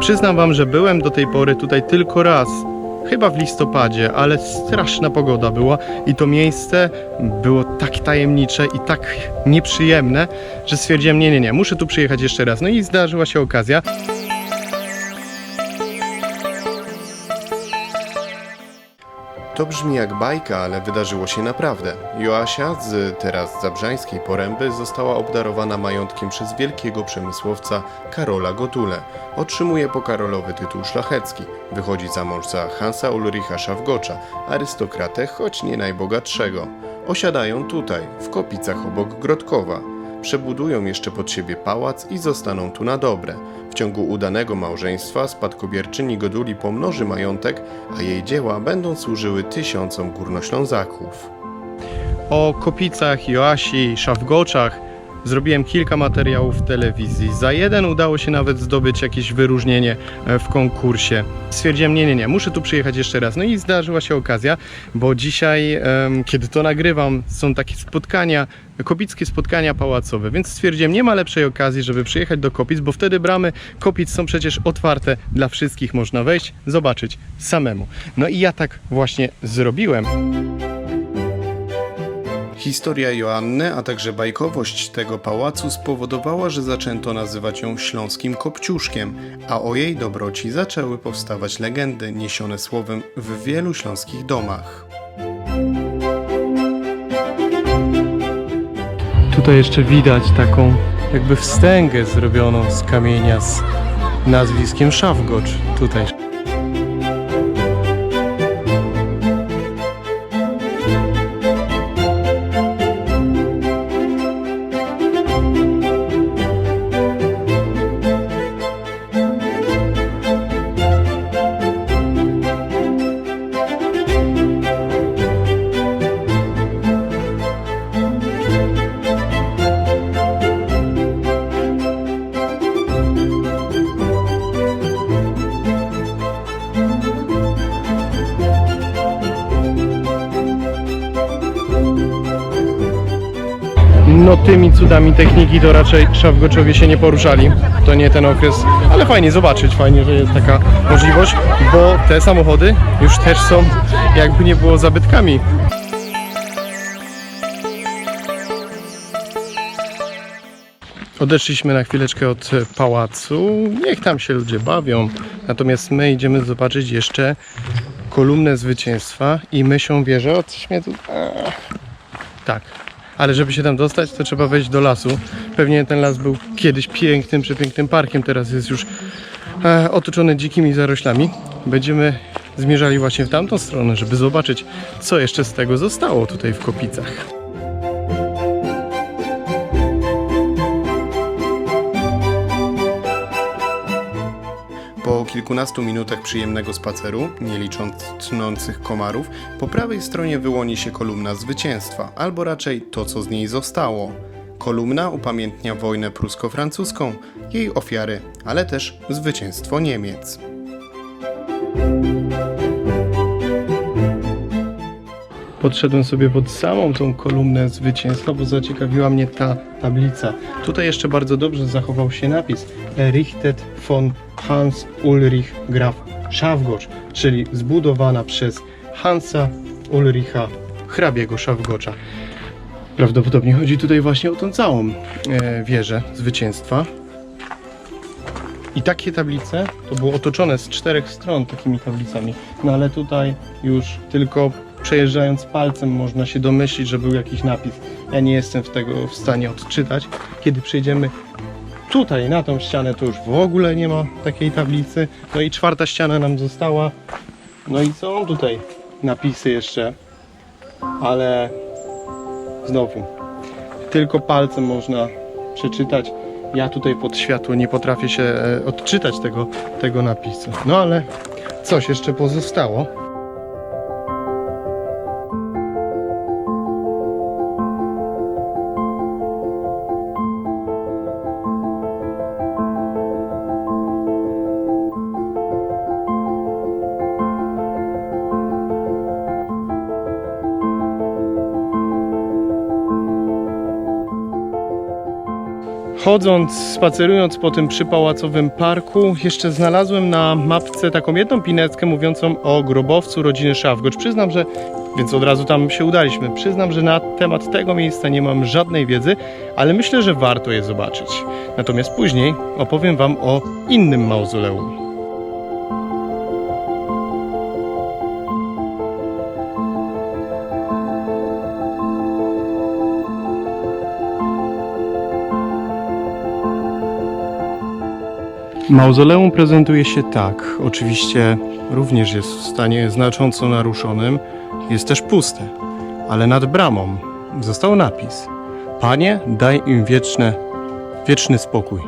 Przyznam wam, że byłem do tej pory tutaj tylko raz. Chyba w listopadzie, ale straszna pogoda była i to miejsce było tak tajemnicze i tak nieprzyjemne, że stwierdziłem, nie, nie, nie, muszę tu przyjechać jeszcze raz. No i zdarzyła się okazja. To brzmi jak bajka, ale wydarzyło się naprawdę. Joasia z teraz zabrzańskiej poręby została obdarowana majątkiem przez wielkiego przemysłowca Karola Gotule. Otrzymuje pokarolowy tytuł szlachecki. Wychodzi za mąż za Hansa Ulricha Szafgocza, arystokratę, choć nie najbogatszego. Osiadają tutaj, w Kopicach obok Grodkowa. Przebudują jeszcze pod siebie pałac i zostaną tu na dobre. W ciągu udanego małżeństwa spadkobierczyni Goduli pomnoży majątek, a jej dzieła będą służyły tysiącom górnoślązaków. O Kopicach, Joasi, Szafgoczach zrobiłem kilka materiałów w telewizji. Za jeden udało się nawet zdobyć jakieś wyróżnienie e, w konkursie. Stwierdziłem, nie, nie, nie, muszę tu przyjechać jeszcze raz. No i zdarzyła się okazja, bo dzisiaj, kiedy to nagrywam, są takie spotkania, kopickie spotkania pałacowe, więc stwierdziłem, nie ma lepszej okazji, żeby przyjechać do Kopic, bo wtedy bramy Kopic są przecież otwarte dla wszystkich, można wejść, zobaczyć samemu. No i ja tak właśnie zrobiłem. Historia Joanny, a także bajkowość tego pałacu spowodowała, że zaczęto nazywać ją Śląskim Kopciuszkiem, a o jej dobroci zaczęły powstawać legendy niesione słowem w wielu śląskich domach. Tutaj jeszcze widać taką jakby wstęgę zrobioną z kamienia z nazwiskiem Szafgocz. Tutaj. No tymi cudami techniki to raczej Szafgoczowie się nie poruszali. To nie ten okres, ale fajnie zobaczyć, fajnie, że jest taka możliwość, bo te samochody już też są jakby nie było zabytkami. Odeszliśmy na chwileczkę od pałacu. Niech tam się ludzie bawią. Natomiast my idziemy zobaczyć jeszcze kolumnę zwycięstwa i myślą wieżę. O, coś mnie tu... Tak. Ale żeby się tam dostać, to trzeba wejść do lasu. Pewnie ten las był kiedyś pięknym, przepięknym parkiem. Teraz jest już e, otoczony dzikimi zaroślami. Będziemy zmierzali właśnie w tamtą stronę, żeby zobaczyć, co jeszcze z tego zostało tutaj w Kopicach. Po kilkunastu minutach przyjemnego spaceru, nie licząc tnących komarów, po prawej stronie wyłoni się kolumna zwycięstwa, albo raczej to, co z niej zostało. Kolumna upamiętnia wojnę prusko-francuską, jej ofiary, ale też zwycięstwo Niemiec. Podszedłem sobie pod samą tą kolumnę zwycięstwa, bo zaciekawiła mnie ta tablica. Tutaj jeszcze bardzo dobrze zachował się napis Errichtet von Hans Ulrich Graf Schafgotsch, czyli zbudowana przez Hansa Ulricha hrabiego Szafgocza. Prawdopodobnie chodzi tutaj właśnie o tą całą e, wieżę zwycięstwa. I takie tablice to było otoczone z czterech stron takimi tablicami. No ale tutaj już tylko przejeżdżając palcem można się domyślić, że był jakiś napis. Ja nie jestem w tego w stanie odczytać. Kiedy przejdziemy tutaj na tą ścianę, to już w ogóle nie ma takiej tablicy. No i czwarta ściana nam została. No i są tutaj napisy jeszcze, ale znowu tylko palcem można przeczytać. Ja tutaj pod światło nie potrafię się e, odczytać tego, tego napisu. No ale coś jeszcze pozostało. Chodząc, spacerując po tym przypałacowym parku, jeszcze znalazłem na mapce taką jedną pineckę mówiącą o grobowcu rodziny Szafgocz. Przyznam, że, więc od razu tam się udaliśmy, przyznam, że na temat tego miejsca nie mam żadnej wiedzy, ale myślę, że warto je zobaczyć. Natomiast później opowiem Wam o innym mauzoleum. Mauzoleum prezentuje się tak. Oczywiście również jest w stanie znacząco naruszonym. Jest też puste, ale nad bramą został napis: Panie, daj im wieczne, wieczny spokój.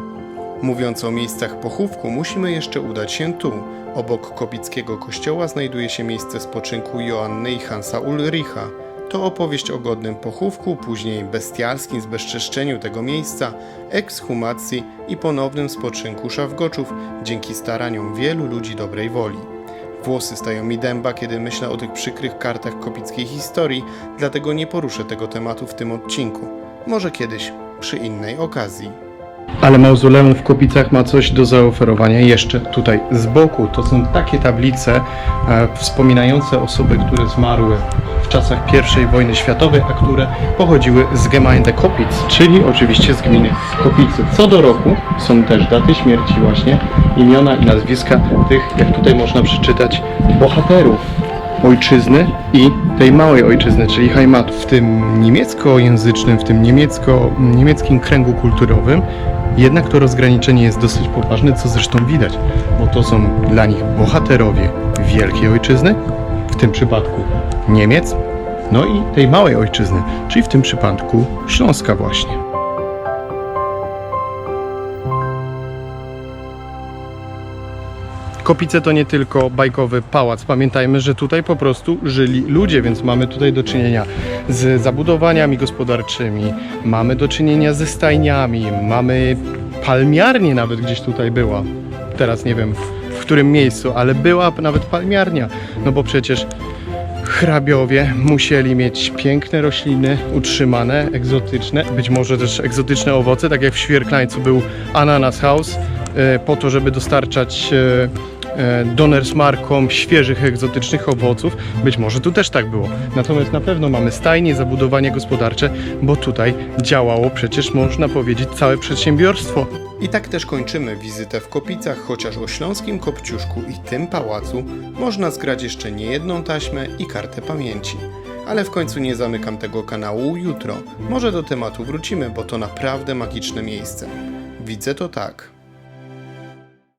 Mówiąc o miejscach pochówku, musimy jeszcze udać się tu. Obok kopickiego kościoła znajduje się miejsce spoczynku Joanny i Hansa Ulricha. To opowieść o godnym pochówku, później bestialskim zbezczeszczeniu tego miejsca, ekshumacji i ponownym spoczynku szafgoczów dzięki staraniom wielu ludzi dobrej woli. Włosy stają mi dęba, kiedy myślę o tych przykrych kartach kopickiej historii, dlatego nie poruszę tego tematu w tym odcinku. Może kiedyś, przy innej okazji. Ale mauzoleum w Kopicach ma coś do zaoferowania jeszcze tutaj z boku. To są takie tablice e, wspominające osoby, które zmarły w czasach I wojny światowej, a które pochodziły z Gemeinde Kopic, czyli oczywiście z gminy Kopicy. Co do roku są też daty śmierci właśnie, imiona i nazwiska tych, jak tutaj można przeczytać, bohaterów ojczyzny i tej małej ojczyzny, czyli Heimatu. W tym niemieckojęzycznym, w tym niemiecko, niemieckim kręgu kulturowym jednak to rozgraniczenie jest dosyć poważne, co zresztą widać, bo to są dla nich bohaterowie wielkiej ojczyzny, w tym przypadku Niemiec, no i tej małej ojczyzny, czyli w tym przypadku Śląska właśnie. Kopice to nie tylko bajkowy pałac. Pamiętajmy, że tutaj po prostu żyli ludzie, więc mamy tutaj do czynienia z zabudowaniami gospodarczymi, mamy do czynienia ze stajniami, mamy palmiarnię nawet gdzieś tutaj była. Teraz nie wiem w, którym miejscu, ale była nawet palmiarnia. No bo przecież hrabiowie musieli mieć piękne rośliny, utrzymane, egzotyczne, być może też egzotyczne owoce, tak jak w Świerklańcu był Ananas House, po to, żeby dostarczać e, e, Donnersmarkom świeżych, egzotycznych owoców. Być może tu też tak było. Natomiast na pewno mamy stajnie, zabudowanie gospodarcze, bo tutaj działało przecież, można powiedzieć, całe przedsiębiorstwo. I tak też kończymy wizytę w Kopicach, chociaż o śląskim Kopciuszku i tym pałacu można zgrać jeszcze niejedną taśmę i kartę pamięci. Ale w końcu nie zamykam tego kanału jutro. Może do tematu wrócimy, bo to naprawdę magiczne miejsce. Widzę to tak.